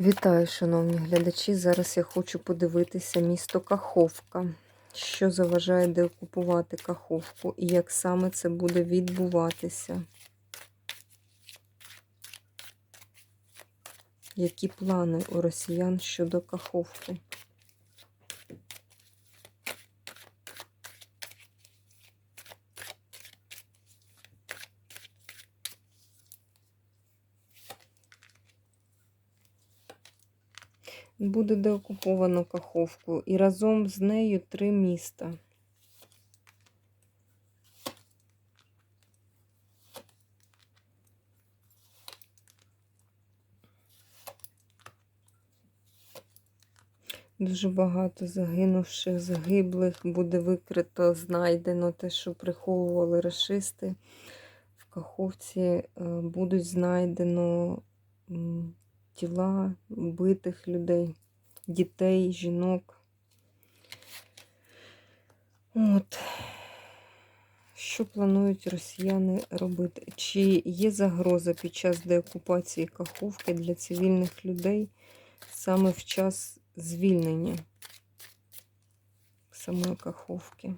Вітаю, шановні глядачі. Зараз я хочу подивитися місто Каховка. Що заважає деокупувати Каховку і як саме це буде відбуватися? Які плани у росіян щодо Каховки? Буде деокуповано Каховку і разом з нею три міста. Дуже багато загинувших, загиблих буде викрито, знайдено те, що приховували расисти. В Каховці е, будуть знайдено тіла вбитих людей, дітей, жінок. От. Що планують росіяни робити? Чи є загроза під час деокупації Каховки для цивільних людей саме в час звільнення самої Каховки?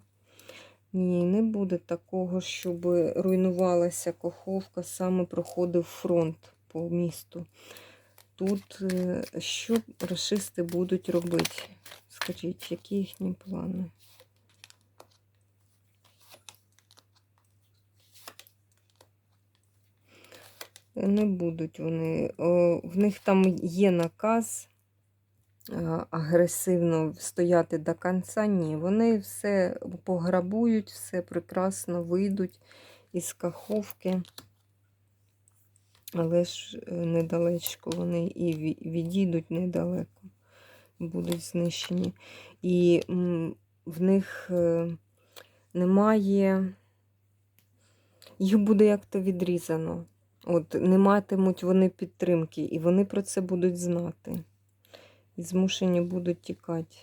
Ні, не буде такого, щоб руйнувалася Каховка, саме проходив фронт по місту. Тут е, що расисти будуть робити? Скажіть, які їхні плани? Не будуть вони. В них там є наказ а, агресивно стояти до кінця. Ні, вони все пограбують, все прекрасно вийдуть із каховки. Але ж е, недалечко вони і відійдуть недалеко, будуть знищені. І в них е, немає, їх буде як-то відрізано. От не матимуть вони підтримки, і вони про це будуть знати. І змушені будуть тікати.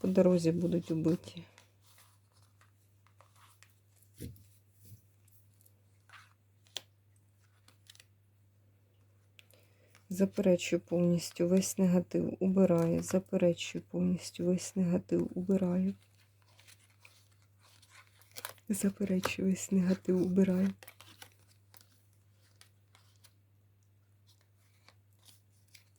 По дорозі будуть убиті. Заперечую повністю весь негатив убираю. Заперечую повністю весь негатив убираю. Заперечую весь негатив убираю.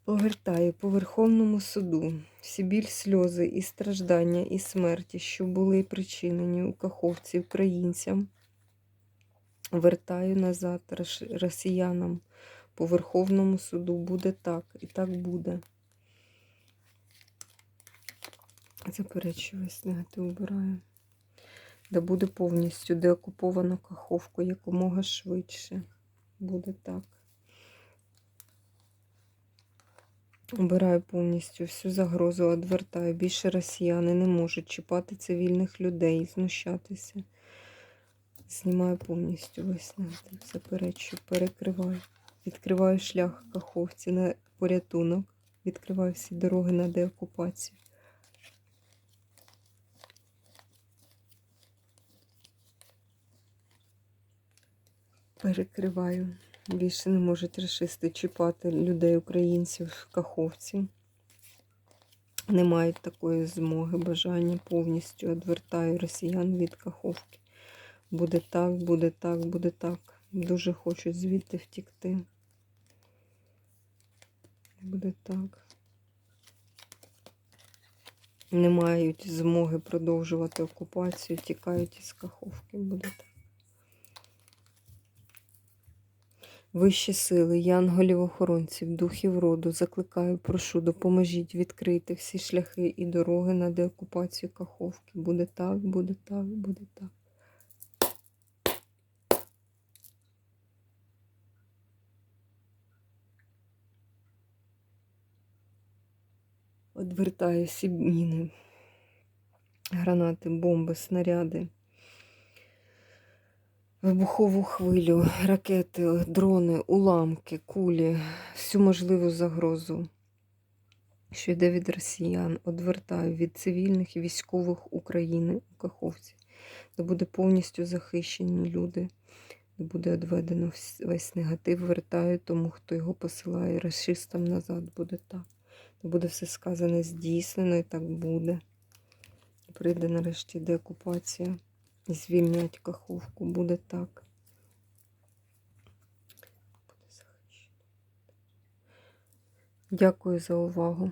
Повертаю по Верховному суду всі біль, сльози і страждання, і смерті, що були причинені у Каховці українцям. Вертаю назад росіянам по Верховному суду. Буде так, і так буде. Заперечую весь негатив убираю. Да буде повністю деокуповано Каховку якомога швидше. Буде так. Убираю повністю всю загрозу, одвертаю. Більше росіяни не можуть чіпати цивільних людей, знущатися. Знімаю повністю весь негатив, заперечую, перекриваю. Відкриваю шлях Каховці на порятунок. Відкриваю всі дороги на деокупацію. Перекриваю. Більше не можуть расисти чіпати людей, українців в Каховці. Не мають такої змоги, бажання повністю одвертаю росіян від Каховки. Буде так, буде так, буде так. Дуже хочуть звідти втікти. Буде так. Не мають змоги продовжувати окупацію, тікають із Каховки. Буде так. Вищі сили, янголів-охоронців, духів роду, закликаю, прошу, допоможіть відкрити всі шляхи і дороги на деокупацію Каховки. Буде так, буде так, буде так. Одвертаю всі міни, гранати, бомби, снаряди. Вибухову хвилю, ракети, дрони, уламки, кулі, всю можливу загрозу, що йде від росіян, одвертаю від цивільних і військових України у Каховці, де буде повністю захищені люди, буде відведено весь негатив, вертаю тому, хто його посилає расистам назад. Буде так. Буде все сказане здійснено і так буде. Прийде нарешті деокупація. І звільнять каховку. Буде так. Дякую за увагу.